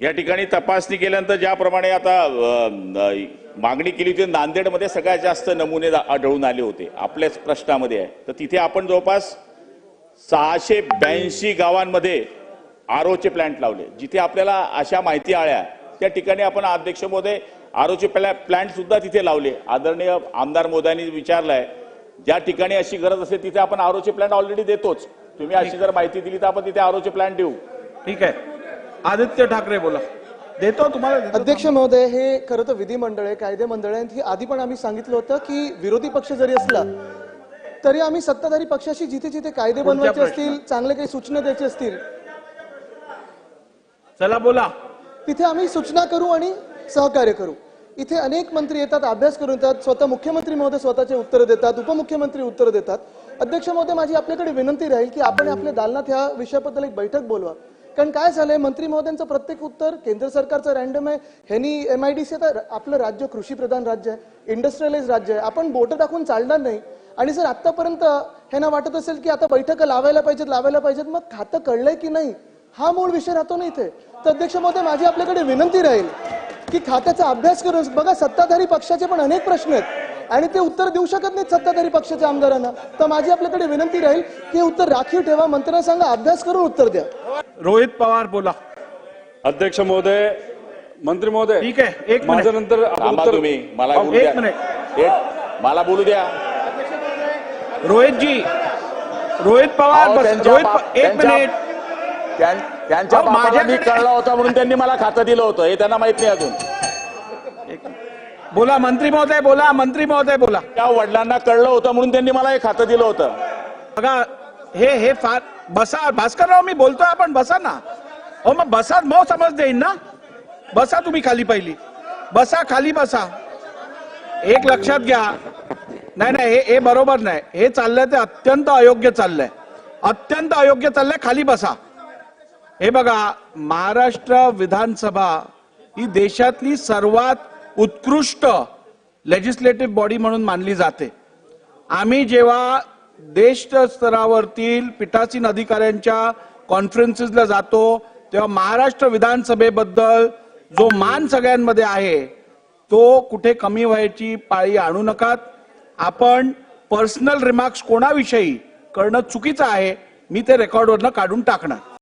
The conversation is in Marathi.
या ठिकाणी तपासणी केल्यानंतर ज्याप्रमाणे आता मागणी केली होती नांदेडमध्ये सगळ्यात जास्त नमुने आढळून आले होते आपल्याच प्रश्नामध्ये आहे. तर तिथे आपण जवळपास सहाशे ब्याऐंशी गावांमध्ये आरोचे प्लांट लावले. जिथे आपल्याला अशा माहिती आल्या त्या ठिकाणी आपण अध्यक्ष मोदय आरोचे प्लांट सुद्धा तिथे लावले. आदरणीय आमदार मोदयांनी विचारलंय ज्या ठिकाणी अशी गरज असेल तिथे आपण आरोचे प्लांट ऑलरेडी देतोच. तुम्ही अशी जर माहिती दिली तर आपण तिथे आरोचे प्लांट देऊ. ठीक आहे. आदित्य ठाकरे बोला. देतो तुम्हाला. अध्यक्ष महोदय हे खरं तर विधिमंडळ आहे कायदे मंडळ आहे. आणि आधी पण आम्ही सांगितलं होतं की विरोधी पक्ष जरी असला तरी आम्ही सत्ताधारी पक्षाशी जिथे जिथे कायदे बनवायचे. असतील चांगले काही सूचना द्यायचे असतील चला बोला. तिथे आम्ही सूचना करू आणि सहकार्य करू. इथे अनेक मंत्री येतात अभ्यास करून येतात स्वतः मुख्यमंत्री महोदय स्वतःचे उत्तर देतात उपमुख्यमंत्री उत्तर देतात. अध्यक्ष महोदय माझी आपल्याकडे विनंती राहील की आपण आपल्या दालनात ह्या विषयाबद्दल एक बैठक बोलवा. कारण काय झालंय मंत्री महोदयांचं प्रत्येक उत्तर केंद्र सरकारचं रँडम आहे. ह्यांनी एम आय डी सी आता आपलं राज्य कृषी प्रधान राज्य आहे इंडस्ट्रियलाइज राज्य आहे. आपण बोटं टाकून चालणार नाही. आणि जर आतापर्यंत ह्यांना वाटत असेल की आता बैठका लावायला पाहिजेत लावायला पाहिजेत मग खातं कळलंय की नाही? हा मूळ विषय राहतो ना इथे. तर अध्यक्ष महोदय माझी आपल्याकडे विनंती राहील की खात्याचा अभ्यास करून बघा सत्ताधारी पक्षाचे पण अनेक प्रश्न आहेत. आणि ते उत्तर देऊ शकत नाहीत सत्ताधारी पक्षाच्या आमदारांना. तर माझी आपल्याकडे विनंती राहील की उत्तर राखीव ठेवा मंत्र्यांना सांगा अभ्यास करून उत्तर द्या. रोहित पवार बोला. अध्यक्ष महोदय मंत्री महोदय ठीक आहे एक माझ्या मिनिट नंतर तुम्ही मला बोलू एक द्या. मिनिट. मला बोलू द्या. रोहितजी रोहित पवार रोहित एक मिनिट. त्यां- त्यांच्या मी कळला होता म्हणून त्यांनी मला खातं दिलं होतं हे त्यांना माहीत नाही अजून. बोला मंत्री महोदय बोला मंत्री महोदय बोला. त्या वडिलांना कळलं होतं म्हणून त्यांनी मला हे खातं दिलं होतं. बघा हे हे फार बसा भास्करराव मी बोलतोय आपण बसा ना. हो मग बसा मग समज देईन ना. बसा तुम्ही खाली पहिली. बसा खाली बसा. एक लक्षात घ्या. नाही नाही हे हे बरोबर नाही. हे चाललंय ते अत्यंत अयोग्य चाललंय. अत्यंत अयोग्य चाललंय खाली बसा. हे बघा महाराष्ट्र विधानसभा ही देशातली सर्वात उत्कृष्ट लेजिस्लेटिव्ह बॉडी म्हणून मानली जाते. आम्ही जेव्हा देश स्तरावरतील पीठासीन अधिकाऱ्यांच्या कॉन्फरन्सेसला जातो तेव्हा महाराष्ट्र विधानसभेबद्दल जो मान सगळ्यांमध्ये आहे तो कुठे कमी व्हायची पाळी आणू नकात. आपण पर्सनल रिमार्क्स कोणाविषयी करणं चुकीचं आहे मी ते रेकॉर्डवरनं काढून टाकणार.